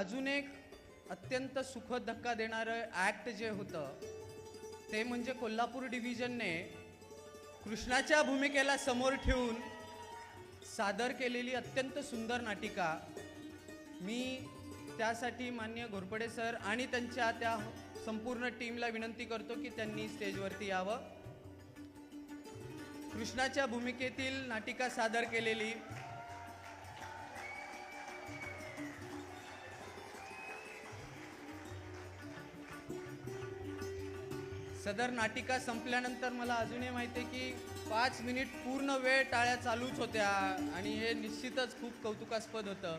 अजून एक अत्यंत सुखद धक्का देणारं ॲक्ट जे होतं ते म्हणजे कोल्हापूर डिव्हिजनने कृष्णाच्या भूमिकेला समोर ठेवून सादर केलेली अत्यंत सुंदर नाटिका. मी त्यासाठी मान्य घोरपडे सर आणि त्यांच्या त्या संपूर्ण टीमला विनंती करतो की त्यांनी स्टेजवरती यावं. कृष्णाच्या भूमिकेतील नाटिका सादर केलेली सदर नाटिका संपल्यानंतर मला अजूनही माहिती आहे की पाच मिनिट पूर्ण वेळ टाळ्या चालूच होत्या आणि हे निश्चितच खूप कौतुकास्पद होतं.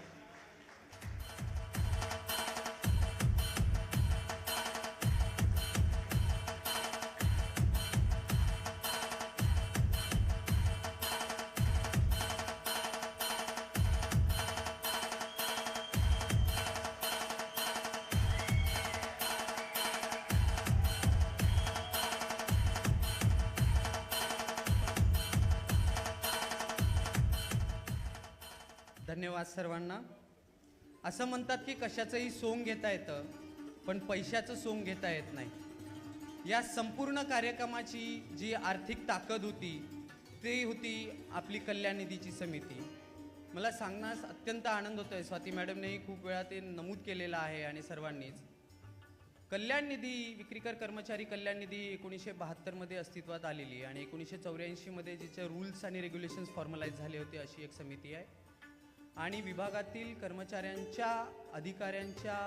धन्यवाद सर्वांना. असं म्हणतात की कशाचंही सोंग घेता येतं पण पैशाचं सोंग घेता येत नाही. या संपूर्ण कार्यक्रमाची जी आर्थिक ताकद होती ती होती आपली कल्याण निधीची समिती. मला सांगण्यास अत्यंत आनंद होतो आहे स्वाती मॅडमनेही खूप वेळा ते नमूद केलेलं आहे आणि सर्वांनीच. कल्याण निधी विक्रीकर कर्मचारी कल्याण निधी एकोणीसशे बहात्तरमध्ये अस्तित्वात आलेली आणि एकोणीसशे चौऱ्याऐंशीमध्ये जिचे रूल्स आणि रेग्युलेशन्स फॉर्मलाईज झाले होते अशी एक समिती आहे. आणि विभागातील कर्मचाऱ्यांच्या अधिकाऱ्यांच्या